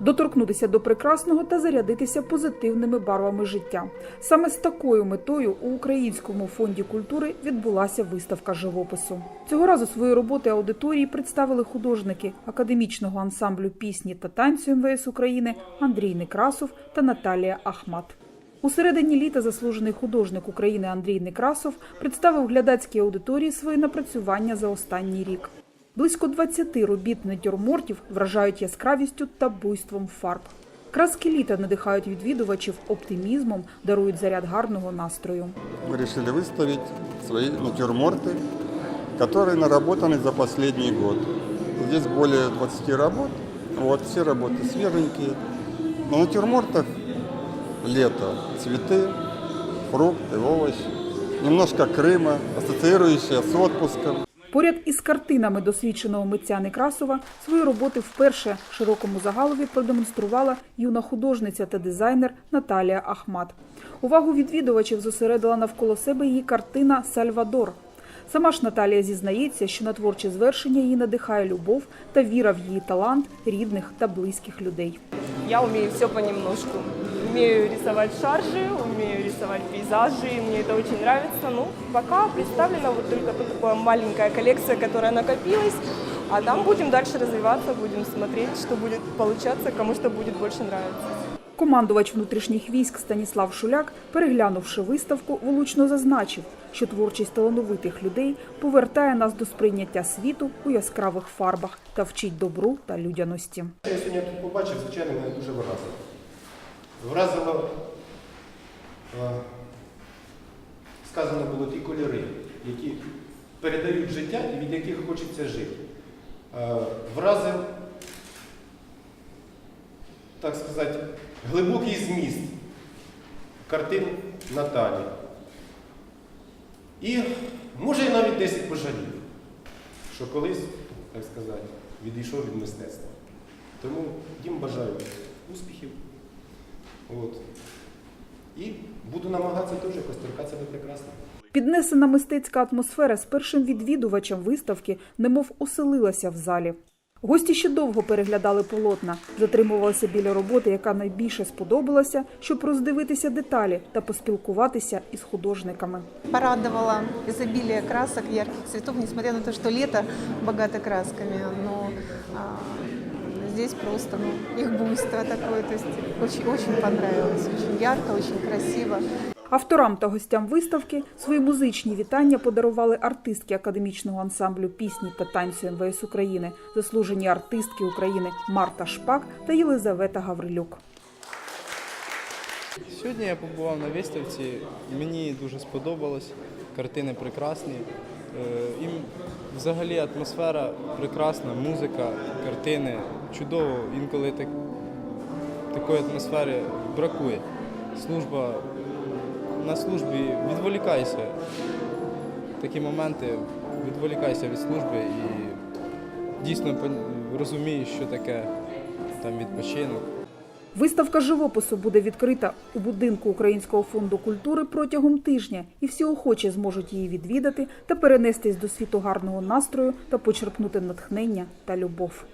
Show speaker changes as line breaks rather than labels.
доторкнутися до прекрасного та зарядитися позитивними барвами життя. Саме з такою метою у Українському фонді культури відбулася виставка живопису. Цього разу свої роботи аудиторії представили художники академічного ансамблю пісні та танцю МВС України Андрій Некрасов та Наталія Ахмат. У середині літа заслужений художник України Андрій Некрасов представив глядацькій аудиторії свої напрацювання за останній рік. Близько 20 робіт натюрмортів вражають яскравістю та буйством фарб. Краски літа надихають відвідувачів оптимізмом, дарують заряд гарного настрою.
Мы решили выставить свои натюрморты, которые наработаны за последний год. Здесь более 20 работ. Вот, все работы свеженькие. На натюрмортах лето, цветы, фрукты, овощи. Немножко Крыма, ассоциирующая с отпуском.
Поряд із картинами досвідченого митця Некрасова свої роботи вперше широкому загалові продемонструвала юна художниця та дизайнер Наталія Ахмат. Увагу відвідувачів зосередила навколо себе її картина Сальвадор. Сама ж Наталія зізнається, що на творче звершення її надихає любов та віра в її талант рідних та близьких людей.
Я умею все понемножку. Умею рисовать шаржи, умею рисовать пейзажи, и мне это очень нравится. Ну, пока представлена вот только такая маленькая коллекция, которая накопилась, а там будем дальше развиваться, будем смотреть, что будет получаться, кому что будет больше нравиться.
Командувач внутрішніх військ Станіслав Шуляк, переглянувши виставку, влучно зазначив, що творчість талановитих людей повертає нас до сприйняття світу у яскравих фарбах та вчить добру та людяності.
Я сьогодні тут побачив, звичайно, мене дуже вразило. Вразило, е, сказано було ті кольори, які передають життя і від яких хочеться жити. Е, Вразив, так сказати, глибокий зміст картин Наталі. І може і навіть десь і пожалів, що колись, так сказати, відійшов від мистецтва. Тому їм бажаю успіхів. От. І буду намагатися теж якось торкатися до прекрасного.
Піднесена мистецька атмосфера з першим відвідувачем виставки немов оселилася в залі. Гості ще довго переглядали полотна, затримувалися біля роботи, яка найбільше сподобалася, щоб роздивитися деталі та поспілкуватися із художниками.
Порадовало изобилие красок, ярких цветов, несмотря на то, что лето богато красками, но здесь просто ну, их буйство такое, то есть очень, очень понравилось, очень ярко, очень красиво.
Авторам та гостям виставки свої музичні вітання подарували артистки академічного ансамблю пісні та танцю МВС України, заслужені артистки України Марта Шпак та Єлизавета Гаврилюк.
Сьогодні я побував на виставці, мені дуже сподобалось, картини прекрасні. Е, І взагалі атмосфера прекрасна, музика, картини чудово. Інколи так, такої атмосфери бракує. Служба на службі відволікайся. Такі моменти відволікайся від служби і дійсно розумієш, що таке там відпочинок.
Виставка живопису буде відкрита у будинку Українського фонду культури протягом тижня, і всі охочі зможуть її відвідати та перенестись до світу гарного настрою та почерпнути натхнення та любов.